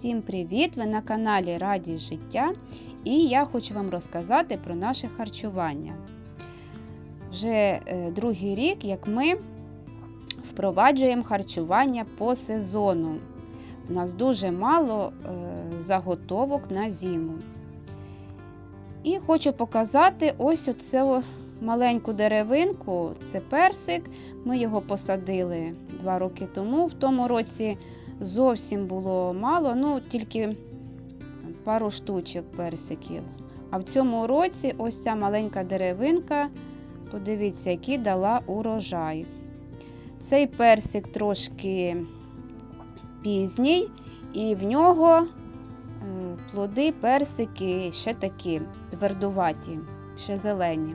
Всім привіт! Ви на каналі Радість життя і я хочу вам розказати про наше харчування. Вже е, другий рік, як ми впроваджуємо харчування по сезону. У нас дуже мало е, заготовок на зиму. І хочу показати ось оцю маленьку деревинку. Це персик. Ми його посадили два роки тому. В тому році зовсім було мало, ну тільки пару штучок персиків. А в цьому році ось ця маленька деревинка, подивіться, який дала урожай. Цей персик трошки пізній, і в нього е, плоди, персики ще такі твердуваті, ще зелені.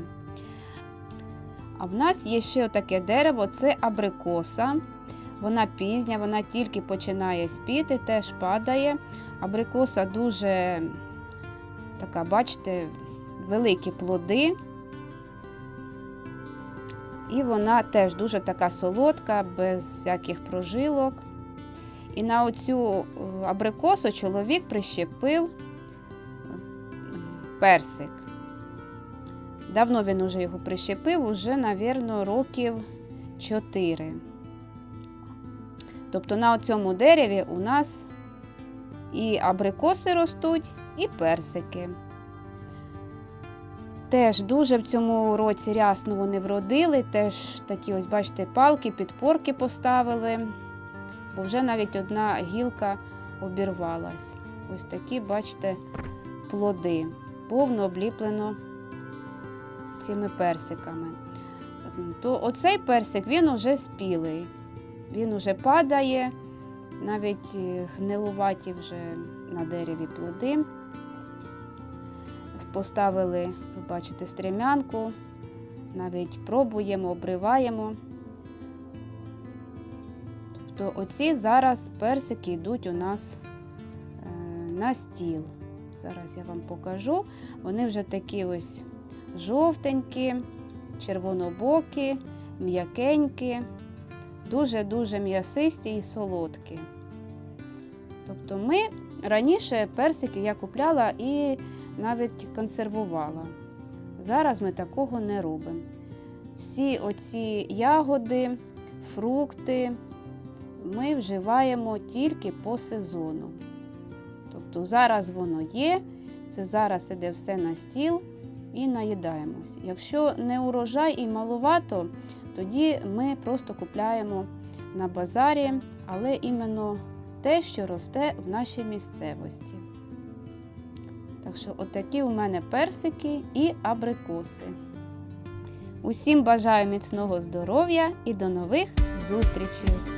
А в нас є ще таке дерево це абрикоса. Вона пізня, вона тільки починає спіти, теж падає. Абрикоса дуже така, бачите, великі плоди. І вона теж дуже така солодка, без всяких прожилок. І на оцю абрикосу чоловік прищепив персик. Давно він уже його прищепив, уже, мабуть, років 4. Тобто на цьому дереві у нас і абрикоси ростуть, і персики. Теж дуже в цьому році рясно вони вродили, теж такі, ось, бачите, палки, підпорки поставили, бо вже навіть одна гілка обірвалась. Ось такі, бачите, плоди. Повно обліплено цими персиками. То оцей персик він уже спілий. Він уже падає, навіть гнилуваті вже на дереві плоди. Поставили, ви бачите, стрімянку, навіть пробуємо, обриваємо. Тобто оці зараз персики йдуть у нас е, на стіл. Зараз я вам покажу. Вони вже такі ось жовтенькі, червонобокі, м'якенькі дуже-дуже м'ясисті і солодкі. Тобто ми раніше персики я купляла і навіть консервувала. Зараз ми такого не робимо. Всі оці ягоди, фрукти ми вживаємо тільки по сезону. Тобто зараз воно є, це зараз іде все на стіл і наїдаємось. Якщо не урожай і маловато, тоді ми просто купляємо на базарі, але іменно те, що росте в нашій місцевості. Так що, отакі у мене персики і абрикоси. Усім бажаю міцного здоров'я і до нових зустрічей!